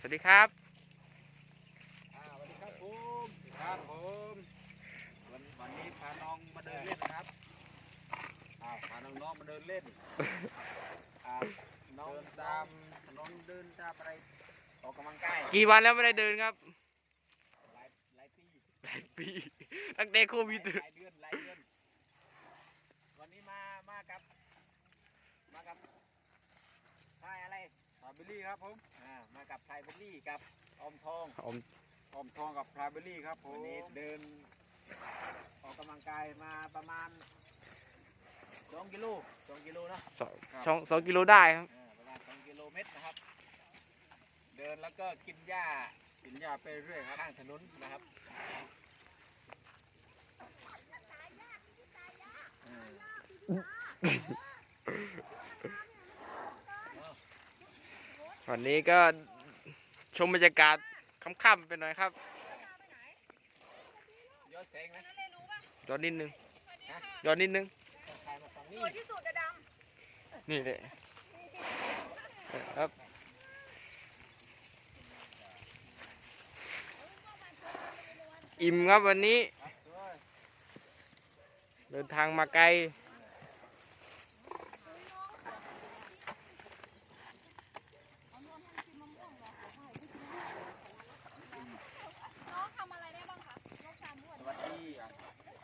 สวัสดีครับอ่าสวัสดีครับผมสวัสดีครับผมวันวันนี้พาน้องมาเดินเล่นนะครับอ่าพาน้องๆมาเดินเล่นอ่าน้องตามน้องเดินตามอะไรออกกำลังกายกี่วันแล้วไม่ได้เดินครับหลายหลายปีหลายปีตั้งแต่โควิด หลายเดือนหลายเดือนวันนี้มามากับมากับพายอะไรพายเบลลี่ครับผมอ่ามากับพายเบลลี่กับออมทองผมออมทองกับพายเบลลี่ครับผมวันนี้เดินออกกำลังกายมาประมาณสองกิโลสองกิโลนะสองสองสองกิโลได้ครับเออประมาณสองกิโลเมตรนะครับ เดินแล้วก็กินหญ้ากินหญ้าไปเรื่อยครับข้างถนนนะครับเออ วันนี้ก็ชมบรรยากาศค่ำๆไปหน่อยครับย้อนแสงนะย้อนนิดนึงย้อนนิดนึงถ่ายมาฝั่งนี้สวยที่สุดอะดนี่เลยครับอิ่มครับวันนี้ครับด้วยเดินทางมาไกลำน้องทำอะไรได้บ้างคะน้องทำด้วย สวัสดีอะ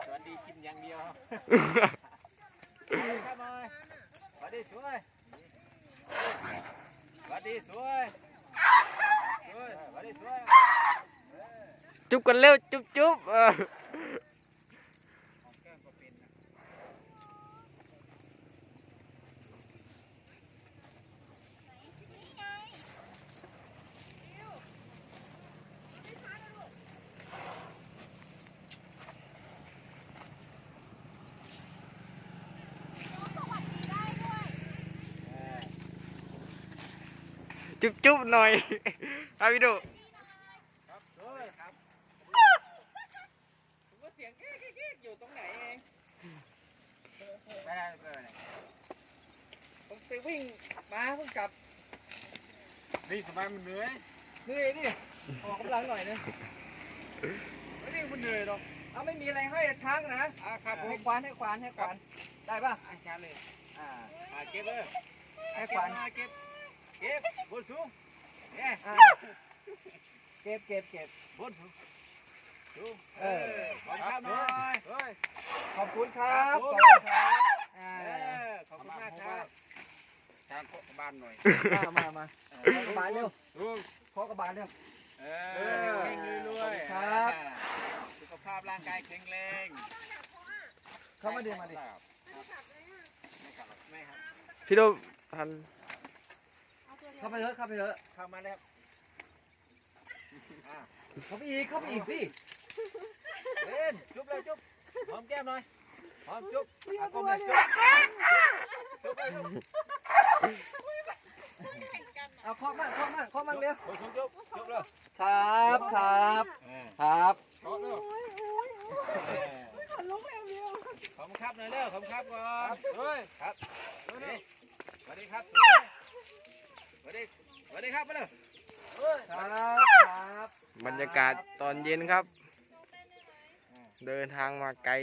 สวัสดีกินอย่างเดียว ครับบอยสวัสดีสวยสวัสดีสวยสวยสวัสดีสวย จุ๊บกันเร็วจุ๊บจุ๊บเออ ของแก้มก็เป็นนะ จุ๊บจุ๊บหน่อยเอาพี่ดูครับสวยครับผมก็เสียงแก๊กแก๊กอยู่ตรงไหนเองไม่ได้ไม่ได้ผมไปวิ่งมาเพิ่งกลับนี่ทำไมมันเหนื่อยเหนื่อยดิออกกำลังหน่อยนะไม่ได้มันเหนื่อยหรอกเอาไม่มีอะไรให้ช้างนะอะครับผมให้ควานให้ควานให้ควานได้ป่ะอาจารย์เลยอ่าอะเก็บเลยให้ควานเก็บ เก็บบนสูงเนี่ยเก็บเก็บเก็บบนสูงสูงเออขอบคุณครับหน่อยขอบคุณครับขอบคุณครับเออขอบคุณมากครับทางบ้านหน่อยมามามากระบาลเร็วลุงขอกระบาลเร็วเออเฮงๆรวยๆครับสุขภาพร่างกายแข็งแรงเข้ามาดิมาดิไม่ครับพี่ดูทัน เข้าไปเถอะเข้าไปเถอะเข้ามาแล้วอะเข้าไปอีกเข้าไปอีกสิเล่นจุ๊บเลยจุ๊บหอมแก้มหน่อยหอมจุ๊บเอาก้มเลยจุ๊บจุ๊บเลยจุ๊บเอาเคาะมากเคาะมากเคาะมากเร็วจุ๊บจุ๊บจุ๊บเลยครับครับเออครับขอเร็วขอบคุณครับหน่อยเร็วขอบคุณครับก่อนเฮ้ยครับสวัสดีสวัสดีครับส วัสดีสวัสดีครับมาเลยครับครับบรรยากาศตอนเย็นครับ เดินทางมาไกล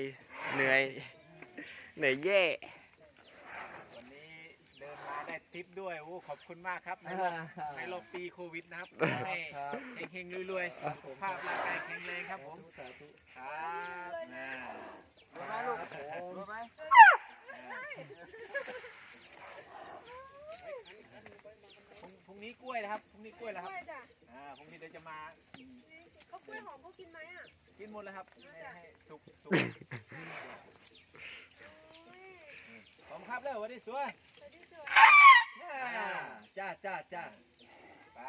เหนื่อย เหนื่อยแย่วันนี้เดินมาได้ทิปด้วยโอ้ขอบคุณมากครับในอ่ารอบในรอบปีโควิดนะครับให้ครับเฮงๆรวยๆสุขภาพร่างกายแข็งแรงครับผมสาธุครับนะ รู้ไหมลูกรู้ไหม พรุ่งพรุ่งนี้กล้วยนะครับพรุ่งนี้ กล้วยแล้วครับด้วยจ้ะอ่าพรุ่งนี้เดี๋ยวจะมาเขากล้วยหอมเขากินไหมอะกินหมดแล้วครับ ให้ให้สุกสุกขอบคุณครับเลยวันนี้สวยสวัสดีสวยอ่าจ้าจ้าจ้าไป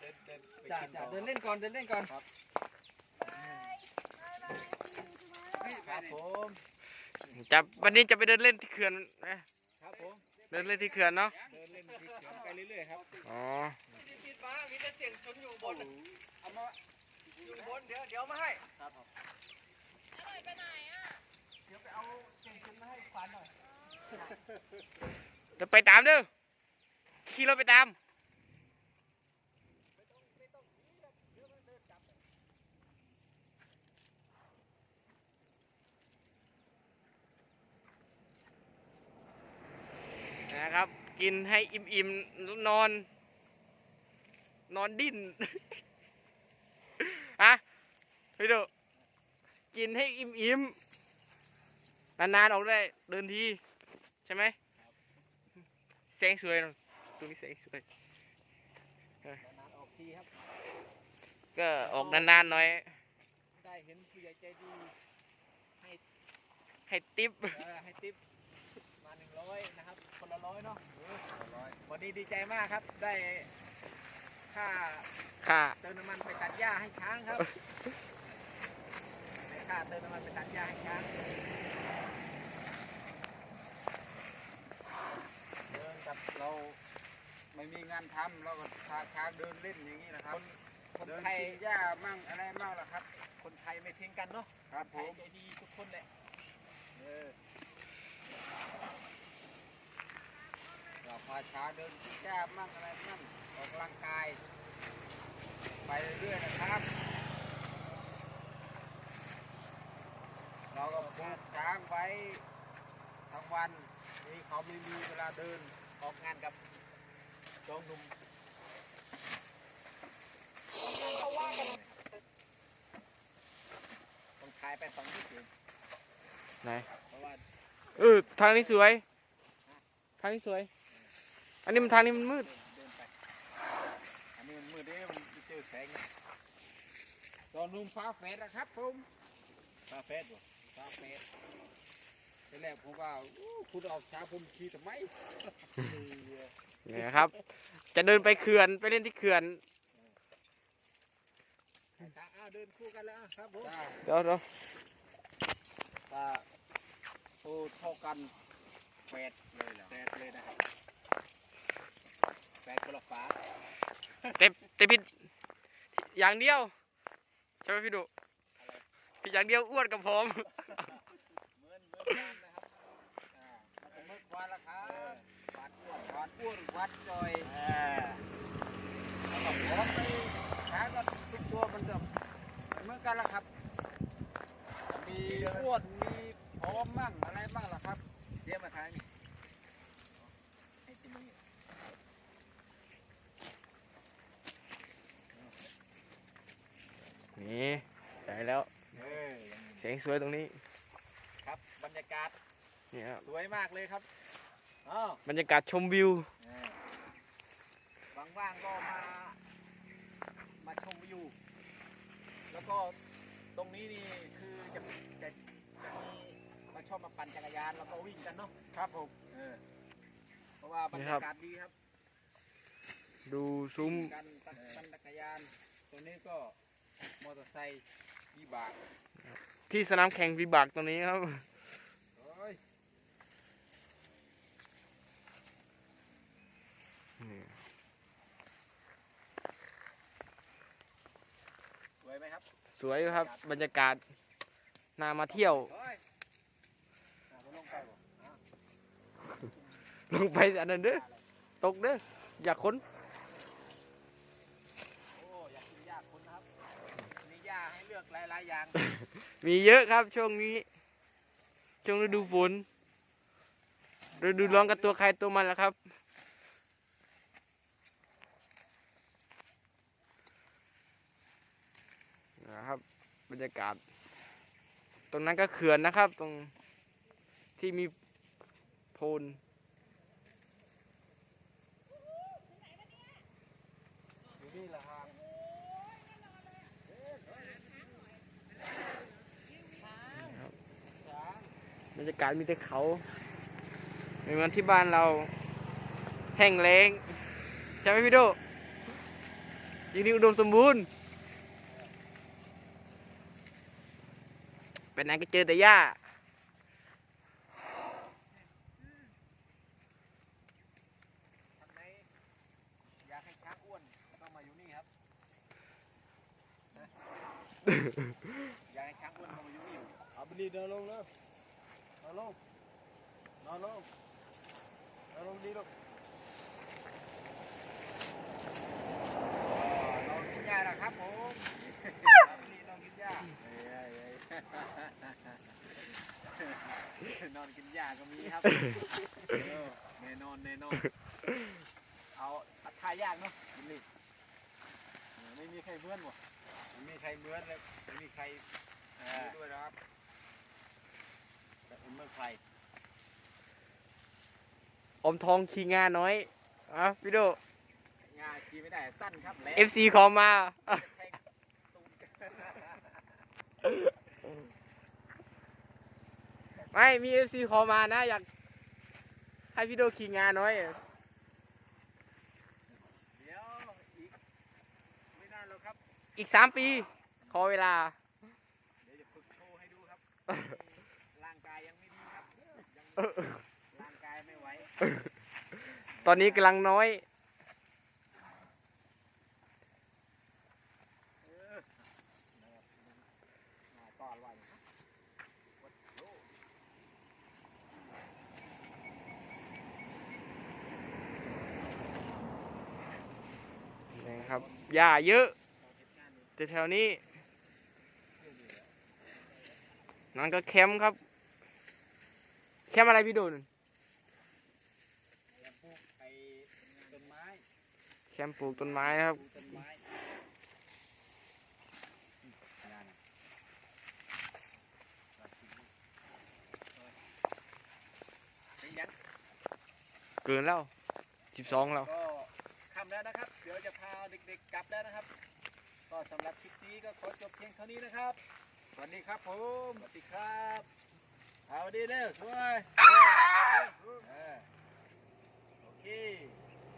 เดินเดินเดินไปจ้ากินจ้าต่อ เดินเล่นก่อนเดินเล่นก่อนครับผม จะวันนี้จะไปเดินเล่นที่เขื่อนนะครับผม เดินเล่นที่เขื่อนเนาะ เดินเล่นที่เขื่อนไปเรื่อยๆครับ อ๋อปิดฟ้ามีแต่เสียงชนอยู่บนเอามาอยู่บนเดี๋ยวเดี๋ยวมาให้ ครับผมอร่อยไปไหนอะ เดี๋ยวไปเอาเสียงชนมาให้ฟันหน่อย เดี๋ยวไปตามเด้อขี่รถไปตาม กินให้อิ่มๆแล้วนอน นอนดิ้นฮะพี่ดูกินให้อิ่มๆนานๆออกได้เดินทีใช่ไหมแสงสวยเนอะตรงนี้แสงสวยนานๆออกทีครับก็ออกนานๆหน่อย ได้เห็นผู้ใหญ่ใจดีให้ติปเออให้ติปมาหนึ่ง ร้อยนะครับ คนละร้อยเนาะเออวันนี้ดีใจมากครับ ได้ค่าค่ะ เติมน้ำมันไปตัดหญ้าให้ช้างครับได้ค่าเติมน้ำมันไปตัดหญ้าให้ช้างเดินกับเราไม่มีงานทำเราก็พาช้างเดินเล่นอย่างนี้นะคครับนคนเดินไทย กินหญ้ามั่งอะไรมั่งล่ะครับ คนไทยไม่ทิ้งกันเนาะครับไทผยม ใจดีทุกคนแหละเออ เราพาช้างเดินกินหญ้ามั่งอะไรมั่งออกกำลังกาย ไปเรื่อยๆนะครับ เราก็ผูกช้างไว้ทั้งวันนี่เขาไม่มีเวลาเดินออกงานกับจองหนุ่มต้องขายไปฝั่งนี้สิไหนเพราะว่าเออทางนี้สวย ทางนี้สวย อันนี้มันทางนี้มันมืด เดินไป อันนี้มันมืดเด้มันเจอแสงนะตอนนุ่มฟ้าแฝดนะครับผมคาเฟสบ่ฟ้าแฝดทีแรกผมว่าอู้คุณออกช้าผมขี่ทำไมเนี่ยครับ จะเดินไปเขื่อนไปเล่นที่เขื่อนช้างอ้าวเดินคู่กันแล้วอะครับผมได้เดี๋ยวเดี๋ยวถ้าโตเท่ากันแฝดเลยเหรอแฟดเลยนะครับ แฟดคนละฝาแต่แต่ผิดอย่างเดียวใช่ไหมพี่ดุผิดอย่างเดียวอ้วนกับผมเหมือนเหมือนกันนะครับอ่ามันจะมึกวันละครับหวานอ้วนวัดอ้วนวัดจอย อ่า แล้วก็พร้อมไปช้างก็ทุกตัวมันจะเหมือนกันละครับ มีอ้วนมีพร้อมมั่งอะไรมั่งล่ะครับ เดี๋ยวมาทางนี่ให้กินตรงนี้ นี่ได้แล้ว เออยังมี แสงสวยตรงนี้ครับบรรยากาศนี่ครับสวยมากเลยครับอ้าวบรรยากาศชมวิวเออว่างๆก็มามาชมวิวแล้วก็ตรงนี้นี่คือจะจะจะมีมาชอบมาปั่นจักรยานแล้วก็วิ่งกันเนาะครับผมเออเพราะว่าบรรนี่ครัยาบกาศดีครับ ดูซุ้มกันปั่นปั่นจักรยาน ตัวนี้ก็มอเตอร์ไซค์วิบาก ที่สนามแข่งวิบากตรงนี้ครับโอ้ยสวยไหมครับ สวยครับบรรยากาศน่ามาเที่ยวเฮ้ยอะไปลงไปบ่อะลงไปอันนั้นเด้อตกเด้ออยากค้น โอ้อยากกินหญ้าคนนะครับมีหญ้าให้เลื อกหลายๆอย่าง มีเยอะครับช่วงนี้ ช่วงฤดูฝนฤดูร้อนกับตัวใครตัวมันแล้วครับนะครับบรรยากาศ ตรงนั้นก็เขื่อนนะครับ ตรงที่มีโพน อยู่นี่แหละครับ บ รรยากาศมีแต่เขาไม่เหมือนที่บ้านเรา แห้งแล้งใช่ไหมพี่โดยินดีอุดมสมบูรณ์ไปไหนก็เจอแต่หญ้าทำไมอยากให้ช้างอ้วนต้องมาอยู่นี่ครับนะอยากให้ช้างอ้วนต้องมาอยู่นี่เอาไปดีเดินลงแล้ว นอนลงนอนลงนอนลงดีลูกนอนกินหญ้านะครับผมนี่นอนกินหญ้านอนกินหญ้าก็มีครับเออแน่นอนแน่นอนเอาทายากเนาะบิลลี่เออไม่มีใครเพื่อนหมดไม่มีใครเหมือนเลยไม่มีใครเอรู้อด้วยนะครับแต่ เมื่อใครอมทองขี่งาน้อยอะพี่โด งานขี่ไม่ได้สั้นครับแหลม FC ขอมาอะแทงตูนไม่มี FC ขอมานะ อยาก ให้พี่โดขี่งาน้อยอะเดี๋ยวอีกไม่นานแล้วครับ อีกสามปี ขอเวลา เดี๋ยวจะฝึกโชว์ให้ดูครับ ร่างกายยังไม่ดีครับยัง ร่างกายไม่ไหวตอนนี้กำลังน้อยต่อวันนะครับหญ้าเยอะแต่แถวนี้ นั่นก็แคมป์ครับ แคมอะไรพี่โดนแล้วพวกไอ้ต้นไม้แคมปลูกต้นไม้นะครับ ปลูกต้นไม้งานเป็นยันเกินแล้วสิบสองแล้ว ก็ค่ำแล้วนะครับ เดี๋ยวจะพาเด็กๆกลับแล้วนะครับ ก็สำหรับคลิปนี้ก็ขอจบเพียงเท่านี้นะครับ สวัสดีครับผม สวัสดีครับ เอาดีเด้อช่วยเออโอเค